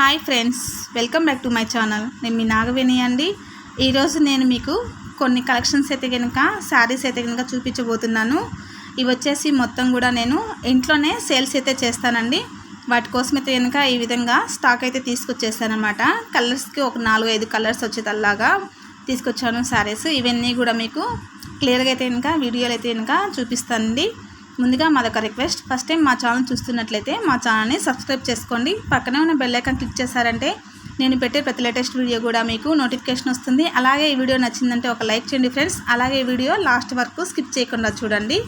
Hi friends welcome back to my channel. నేను మీ నాగవేణి అండి. ఈరోజు నేను మీకు కొన్ని కలెక్షన్స్ అయితే కనుక శారీస్ అయితే కనుక చూపించబోతున్నాను. ఇవి వచ్చేసి మొత్తం కూడా నేను ఇంట్లోనే సేల్స్ అయితే చేస్తానండి. వాటి కోసం అయితే కనుక ఈ విధంగా స్టాక్ అయితే తీసుకొచ్చేస్తానమాట కలర్స్కి ఒక నాలుగు ఐదు కలర్స్ వచ్చేటల్లాగా తీసుకొచ్చాను శారీస్. ఇవన్నీ కూడా మీకు క్లియర్గా అయితే కనుక వీడియోలు అయితే కనుక చూపిస్తానండి. ముందుగా మరొక రిక్వెస్ట్. ఫస్ట్ టైం మా ఛానల్ చూస్తున్నట్లయితే మా ఛానల్ని సబ్స్క్రైబ్ చేసుకోండి. పక్కనే ఉన్న బెల్ ఐకాన్ క్లిక్ చేశారంటే నేను పెట్టే ప్రతి లేటెస్ట్ వీడియో కూడా మీకు నోటిఫికేషన్ వస్తుంది. అలాగే ఈ వీడియో నచ్చిందంటే ఒక లైక్ చేయండి ఫ్రెండ్స్. అలాగే ఈ వీడియో లాస్ట్ వరకు స్కిప్ చేయకుండా చూడండి.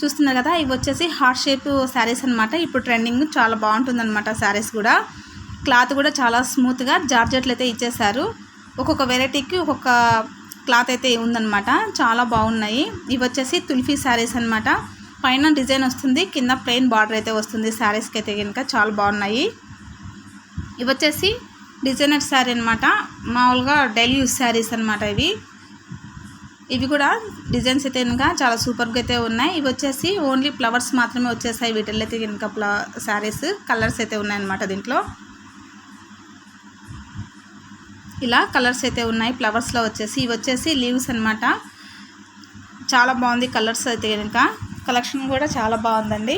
చూస్తున్నారు కదా ఇవి వచ్చేసి హార్ట్ షేప్ శారీస్ అనమాట ఇప్పుడు ట్రెండింగ్ చాలా బాగుంటుందన్నమాట శారీస్ కూడా. క్లాత్ కూడా చాలా స్మూత్గా జార్జెట్లు అయితే ఇచ్చేశారు. ఒక్కొక్క వెరైటీకి ఒక్కొక్క క్లాత్ అయితే ఉందన్నమాట. చాలా బాగున్నాయి. ఇవి వచ్చేసి తుల్ఫీ శారీస్ అనమాట పైన డిజైన్ వస్తుంది కింద ప్లెయిన్ బార్డర్ అయితే వస్తుంది శారీస్కి అయితే కనుక చాలా బాగున్నాయి. ఇవి వచ్చేసి డిజైనర్ శారీ అనమాట మామూలుగా డైలీ యూస్ శారీస్ అనమాట ఇవి. ఇవి కూడా డిజైన్స్ అయితే కనుక చాలా సూపర్గా అయితే ఉన్నాయి. ఇవి వచ్చేసి ఓన్లీ ఫ్లవర్స్ మాత్రమే వచ్చేసాయి వీటిల్లో అయితే కనుక ఫ్ల శారీస్ కలర్స్ అయితే ఉన్నాయన్నమాట దీంట్లో. ఇలా కలర్స్ అయితే ఉన్నాయి ఫ్లవర్స్లో వచ్చేసి. ఇవి వచ్చేసి లీవ్స్ అనమాట చాలా బాగుంది కలర్స్ అయితే కనుక. కలెక్షన్ కూడా చాలా బాగుందండి.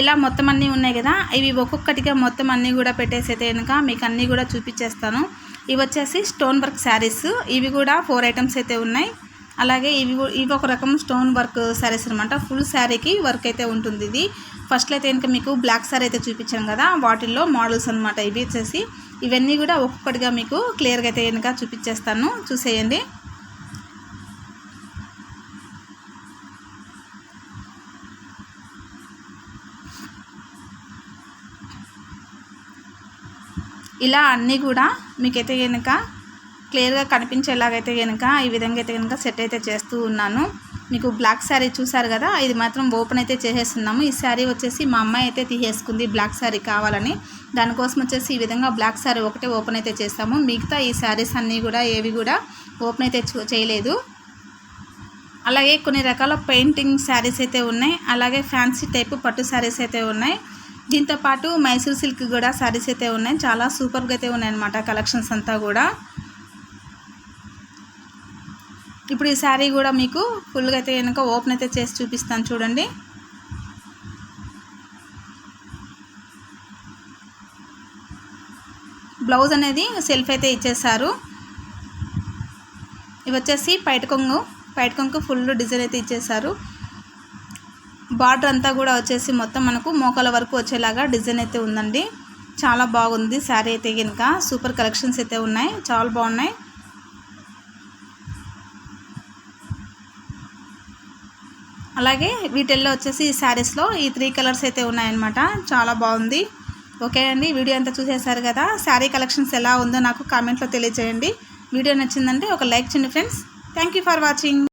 ఇలా మొత్తం అన్నీ ఉన్నాయి కదా ఇవి ఒక్కొక్కటిగా మొత్తం అన్నీ కూడా పెట్టేసి అయితే కనుక మీకు అన్నీ కూడా చూపించేస్తాను. ఇవి వచ్చేసి స్టోన్ వర్క్ శారీస్ ఇవి కూడా ఫోర్ ఐటమ్స్ అయితే ఉన్నాయి. అలాగే ఇవి ఇవి ఒక రకం స్టోన్ వర్క్ శారీస్ అనమాట ఫుల్ శారీకి వర్క్ అయితే ఉంటుంది ఇది. ఫస్ట్లో అయితే కనుక మీకు బ్లాక్ శారీ అయితే చూపించాను కదా వాటిల్లో మోడల్స్ అనమాట ఇవి వచ్చేసి. ఇవన్నీ కూడా ఒక్కొక్కటిగా మీకు క్లియర్గా అయితే కనుక చూపించేస్తాను. చూసేయండి. ఇలా అన్నీ కూడా మీకైతే కనుక క్లియర్గా కనిపించేలాగైతే కనుక ఈ విధంగా అయితే కనుక సెట్ అయితే చేస్తూ ఉన్నాను. మీకు బ్లాక్ శారీ చూసారు కదా ఇది మాత్రం ఓపెన్ అయితే చేసేస్తున్నాము. ఈ శారీ వచ్చేసి మా అమ్మాయి అయితే తీసేసుకుంది బ్లాక్ శారీ కావాలని. దానికోసం వచ్చేసి ఈ విధంగా బ్లాక్ శారీ ఒకటే ఓపెన్ అయితే చేస్తాము. మిగతా ఈ శారీస్ అన్నీ కూడా ఏవి కూడా ఓపెన్ అయితే చేయలేదు. అలాగే కొన్ని రకాల పెయింటింగ్ శారీస్ అయితే ఉన్నాయి. అలాగే ఫ్యాన్సీ టైప్ పట్టు శారీస్ అయితే ఉన్నాయి. దీంతో పాటు మైసూర్ సిల్క్ కూడా శారీస్ అయితే ఉన్నాయి. చాలా సూపర్గా అయితే ఉన్నాయన్నమాట కలెక్షన్స్ అంతా కూడా. ఇప్పుడు ఈ శారీ కూడా మీకు ఫుల్గా అయితే కనుక ఓపెన్ అయితే చేసి చూపిస్తాను చూడండి. బ్లౌజ్ అనేది సెల్ఫ్ అయితే ఇచ్చేసారు ఇవి వచ్చేసి పైట కొంగు పైట కొంగు ఫుల్ డిజైన్ అయితే ఇచ్చేసారు బార్డర్ అంతా కూడా వచ్చేసి మొత్తం మనకు మోకాల వరకు వచ్చేలాగా డిజైన్ అయితే ఉందండి. చాలా బాగుంది శారీ అయితే కనుక సూపర్ కలెక్షన్స్ అయితే ఉన్నాయి. చాలా బాగున్నాయి. అలాగే వీటిల్లో వచ్చేసి ఈ శారీస్లో ఈ త్రీ కలర్స్ అయితే ఉన్నాయన్నమాట. చాలా బాగుంది. ఓకే అండి వీడియో అంతా చూసేసారు కదా. శారీ కలెక్షన్స్ ఎలా ఉందో నాకు కామెంట్లో తెలియజేయండి వీడియో నచ్చిందంటే ఒక లైక్ చేయండి ఫ్రెండ్స్. Thank for watching